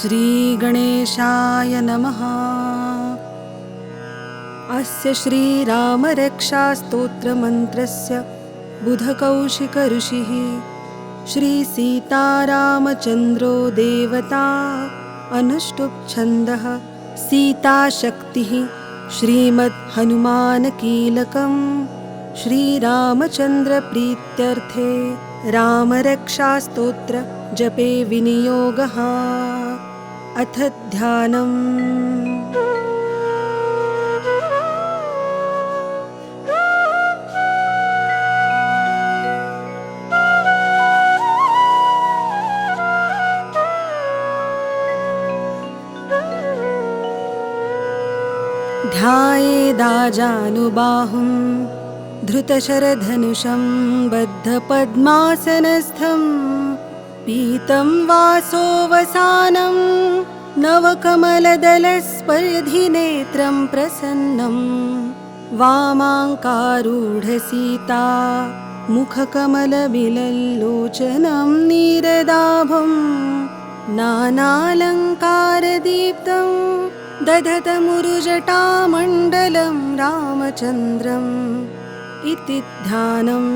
श्रीगणेशाय नमः। अस्य श्रीरामरक्षास्तोत्रमन्त्रस्य बुधकौशिकऋषिः श्रीसीतारामचन्द्रो देवता अनुष्टुप्छन्दः सीताशक्तिः श्रीमद्हनुमानकीलकं श्रीरामचन्द्रप्रीत्यर्थे रामरक्षास्तोत्र जपे विनियोगः अथ ध्यानम्। ध्यायेदाजानुबाहुं धृतशरधनुषं बद्धपद्मासनस्थं पीतं वासोऽवसानं नवकमलदलस्पर्धिनेत्रं प्रसन्नं। वामाङ्कारूढसीता मुखकमलविलल्लोचनं नीरदाभं नानालङ्कारदीप्तम् दधतमुरुजटामण्डलं रामचन्द्रम् इति ध्यानम्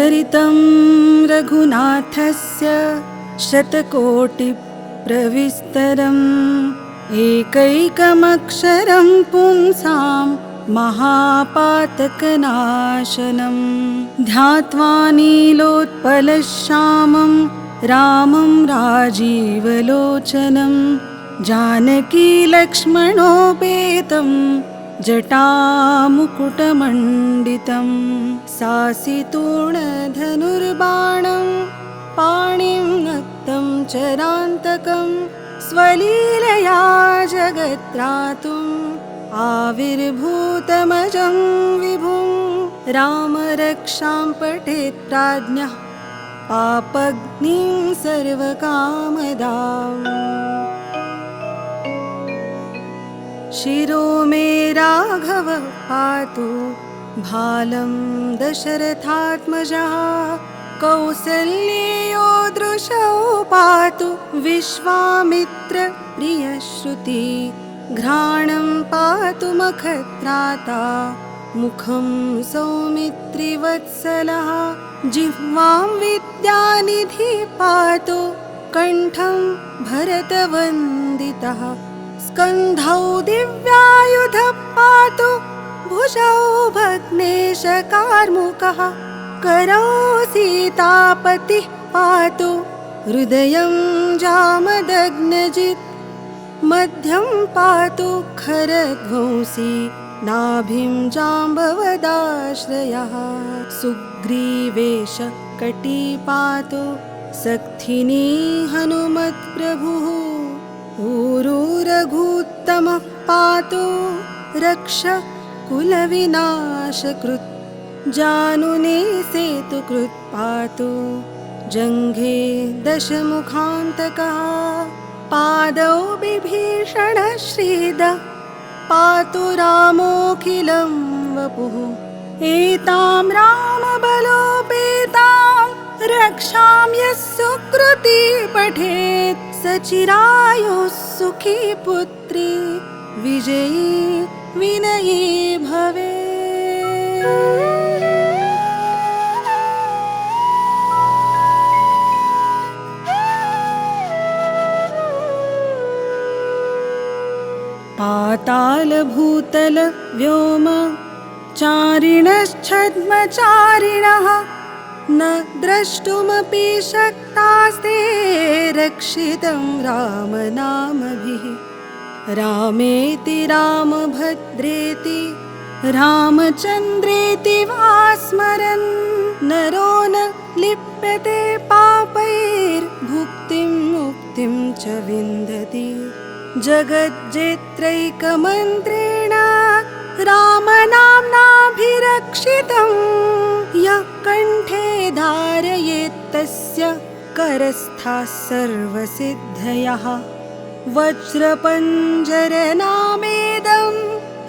चरितं रघुनाथस्य शतकोटिप्रविस्तरम् एकैकमक्षरं पुंसां महापातकनाशनं। ध्यात्वा नीलोत्पलश्यामं रामं राजीवलोचनं। जानकीलक्ष्मणोपेतम् जटामुकुटमण्डितं सासितूणधनुर्बाणं पाणिं नक्तं चरान्तकं स्वलीलया जगत्रातुम् आविर्भूतमजं विभुं रामरक्षां पठेत् प्राज्ञः पापग्निं सर्वकामदाम् शिरो मे राघव पातु भालं दशरथात्मजः कौसल्येयो दृशौ पातु विश्वामित्रप्रियश्रुति घ्राणं पातु मखत्राता मुखं सौमित्रिवत्सलः जिह्वां विद्यानिधि पातु कण्ठं भरतवन्दितः स्कन्धौ दिव्यायुधः पातु भुजौ भग्नेशकार्मुकः करौ सीतापतिः पातु हृदयं जामदग्नजित् मध्यं पातु खरध्वंसी नाभिं जाम्बवदाश्रयः सुग्रीवेश कटी पातु सक्थिनी हनुमत्प्रभुः रघुत्तमः पातु रक्ष कुलविनाशकृत्। जानुने सेतुकृत् पातु जङ्घे दशमुखान्तकः। पादौ बिभीषणश्रीद पातु रामोऽखिलं वपुः। एतां रामबलोपेतां रक्षां यः सुकृती पठेत् सचिरायुः सुखी पुत्री विजयी विनयी भवे। पातालभूतल व्योम चारिणश्छद्मचारिणः न द्रष्टुमपि शक्तास्ते रक्षितं रामनामभिः। रामेति रामभद्रेति रामचन्द्रेति वा स्मरन् नरो न लिप्यते पापैर्भुक्तिं मुक्तिं च विन्दति। जगज्जेत्रैकमन्त्रेण रामनाम्नाभिरक्षितं। यः कण्ठे धारयेत्तस्य करस्थाः सर्वसिद्धयः। वज्रपञ्जरनामेदं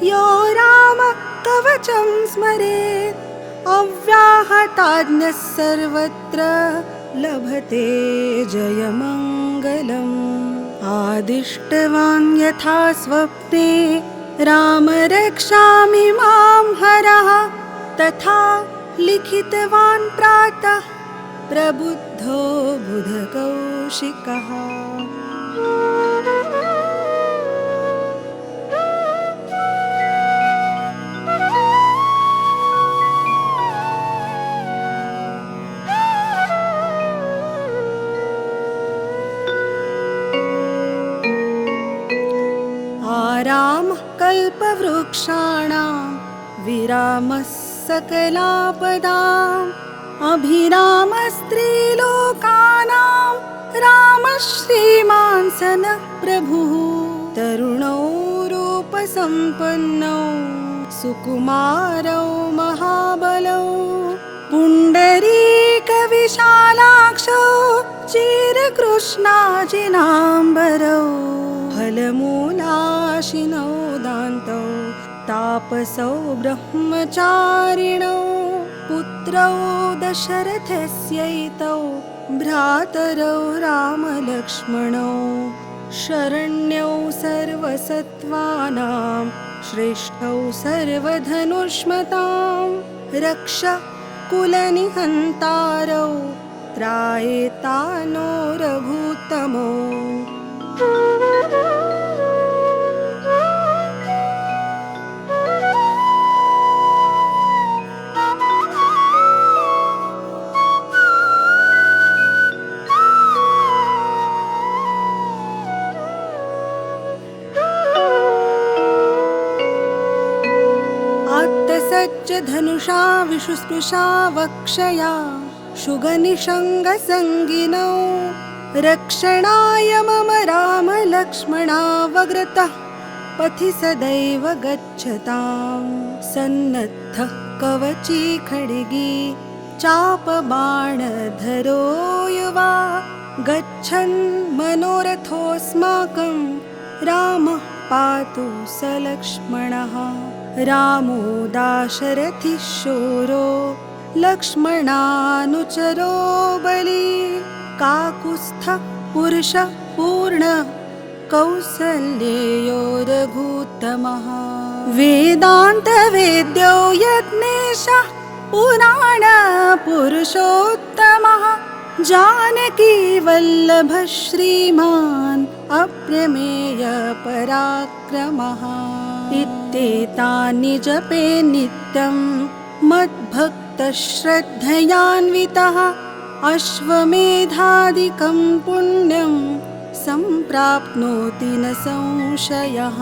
यो राम कवचं स्मरेत्। अव्याहताज्ञः सर्वत्र लभते जयमङ्गलम्। आदिष्टवान् यथा स्वप्ने राम रक्षामि मां हरः। तथा लिखितवान् प्रातः प्रबुद्धो बुधकौशिकः। आरामः कल्पवृक्षाणां विरामः सकलापदाम्। अभिरामस्त्रीलोकानां रामः श्रीमान् सनः प्रभुः। तरुणौ रूपसम्पन्नौ सुकुमारौ महाबलौ। पुण्डरीकविशालाक्षौ चिरकृष्णाजिनाम्बरौ फलमूलाशिनौ तापसौ ब्रह्मचारिणौ पुत्रौ दशरथस्यैतौ भ्रातरौ रामलक्ष्मणौ शरण्यौ सर्वसत्त्वानां श्रेष्ठौ सर्वधनुष्मतां रक्ष कुलनिहन्तारौ त्रायेतानो रघुतमो आत्तसज्ज धनुषा विशुस्पृशा वक्षया शुगनिषङ्गसङ्गिनौ रक्षणाय मम रामलक्ष्मणावग्रतः पथि सदैव गच्छतां। सन्नद्धः कवची खड्गी चापबाणधरो युवा गच्छन् मनोरथोऽस्माकं रामः पातु स लक्ष्मणः रामो दाशरथिः शूरो लक्ष्मणानुचरो बली काकुत्स्थः पुरुषः पूर्णः कौसल्येयो रघुत्तमः वेदान्तवेद्यो यज्ञेशः पुराणपुरुषोत्तमः जानकी वल्लभः श्रीमान् अप्रमेयपराक्रमः इत्येतानि जपे नित्यं मद्भक्तश्रद्धयान्वितः अश्वमेधादिकं पुण्यं सम्प्राप्नोति न संशयः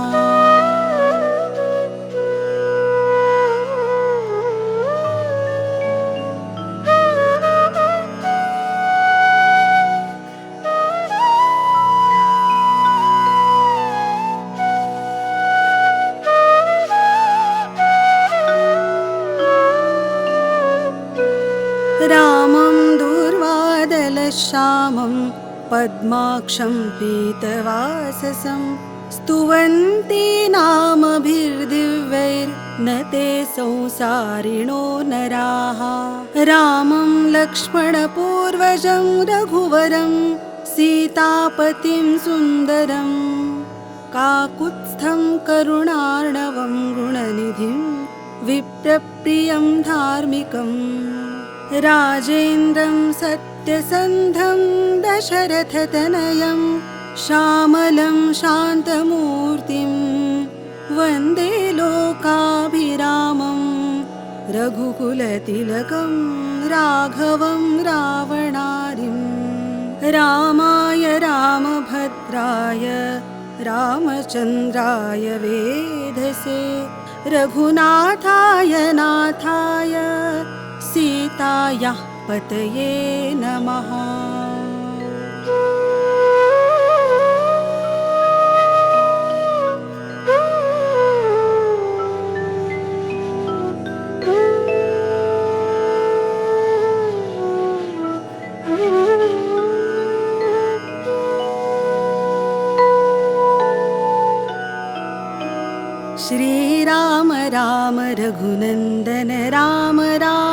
पद्माक्षं पीतवाससं स्तुवन्ति नामभिर्दिव्यैर्न ते संसारिणो नराः। रामं लक्ष्मणपूर्वजं रघुवरं सीतापतिं सुन्दरम् काकुत्स्थं करुणार्णवं गुणनिधिं विप्रप्रियं धार्मिकम् राजेन्द्रं सत्यसन्धं दशरथतनयं श्यामलं शान्तमूर्तिं वन्दे लोकाभिरामं रघुकुलतिलकं राघवं रावणारिं रामाय रामभद्राय रामचन्द्राय वेधसे रघुनाथाय नाथाय सीतायाः पतये नमः। श्रीराम राम रघुनन्दन राम राम।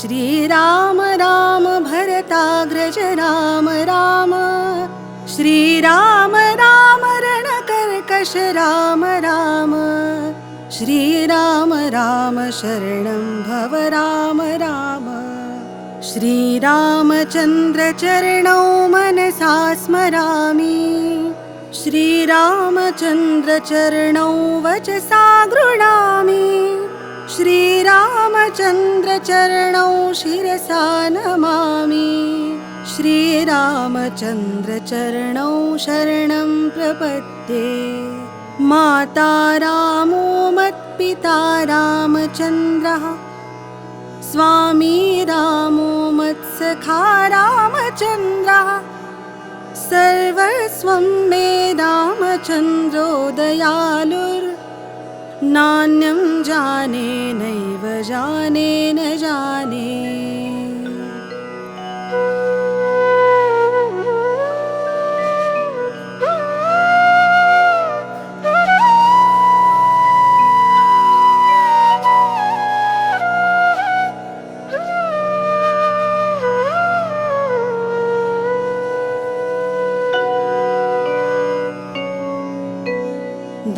श्रीराम राम भरताग्रज राम राम। श्रीराम राम रणकर्कश राम राम। श्रीराम राम शरणं भव राम राम। श्रीरामचन्द्रचरणौ मनसा स्मरामि। श्रीरामचन्द्रचरणौ वचसा गृणामि श्रीरामचन्द्रचरणौ शिरसा नमामि। श्रीरामचन्द्रचरणौ शरणं प्रपद्ये। माता रामो मत्पिता रामचन्द्रः। स्वामी रामो मत्सखा रामचन्द्रः। सर्वस्वं मे रामचन्द्रो दयालुर्नान्यं जाने नैव जाने न जाने।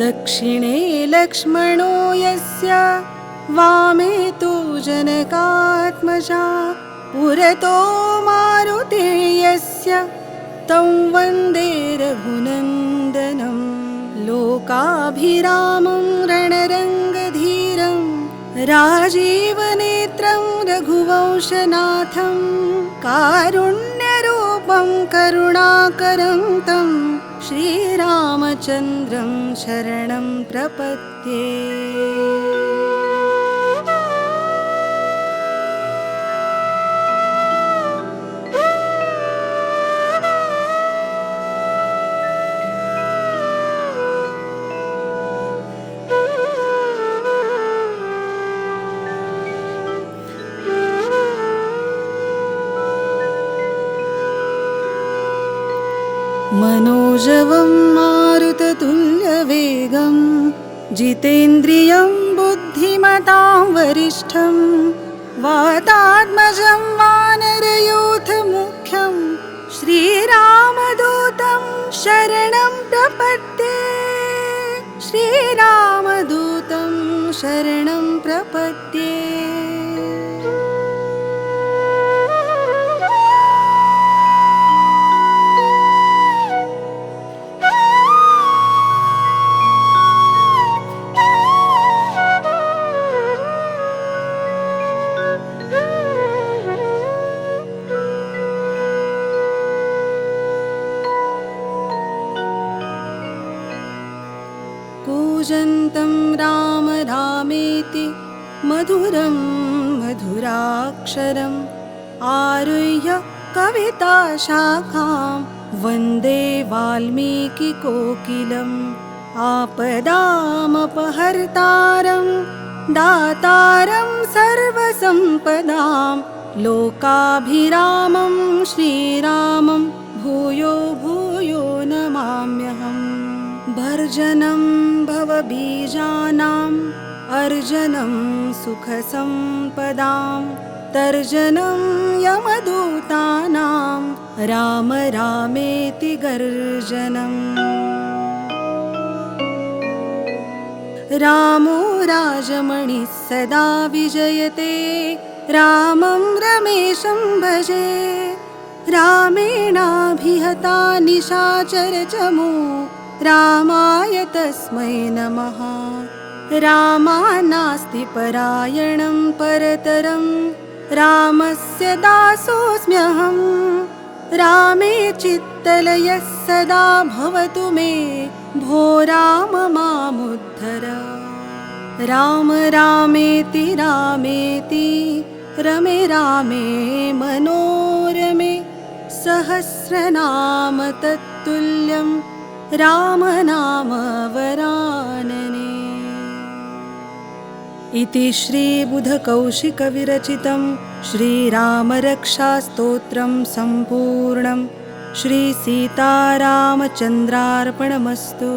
दक्षिणे लक्ष्मणो यस्य वामे तु जनकात्मजा। पुरतो मारुतेयस्य तं वन्दे रघुनन्दनं। लोकाभिरामं रणरङ्गधीरं राजीवनेत्रं रघुवंशनाथं कारुण्यरूपं करुणाकरं तम् श्रीरामचन्द्रं शरणं प्रपद्ये मनोजवं मारुततुल्यवेगं जितेन्द्रियं बुद्धिमतां वरिष्ठं वातात्मजं वानरयूथमुख्यं श्रीरामदूतं शरणं प्रपद्ये श्रीरामदूतं शरणं प्रपद्ये कूजन्तं राम रामेति मधुरं मधुराक्षरम् आरुह्य कविताशाखां वन्दे वाल्मीकिकोकिलम् आपदामपहर्तारं दातारं सर्वसम्पदां लोकाभिरामं श्रीरामं भूयो भूयो नमाम्यहम् भर्जनं भवबीजानाम् अर्जनं सुखसम्पदां तर्जनं यमदूतानां राम रामेति गर्जनम्। रामो राजमणिः सदा विजयते रामं रमेशं भजे। रामेणाभिहता निशाचरचमो रामाय तस्मै नमः। रामा नास्ति परायणं परतरं। रामस्य दासोऽस्म्यहं। रामे चित्तलयः सदा भवतु मे। भो राम मामुद्धर। राम रामेति रामेति। रमे रामे मनोरमे। सहस्रनाम रामनामवरानने इति श्रीबुधकौशिकविरचितं श्रीरामरक्षास्तोत्रं सम्पूर्णं श्रीसीतारामचन्द्रार्पणमस्तु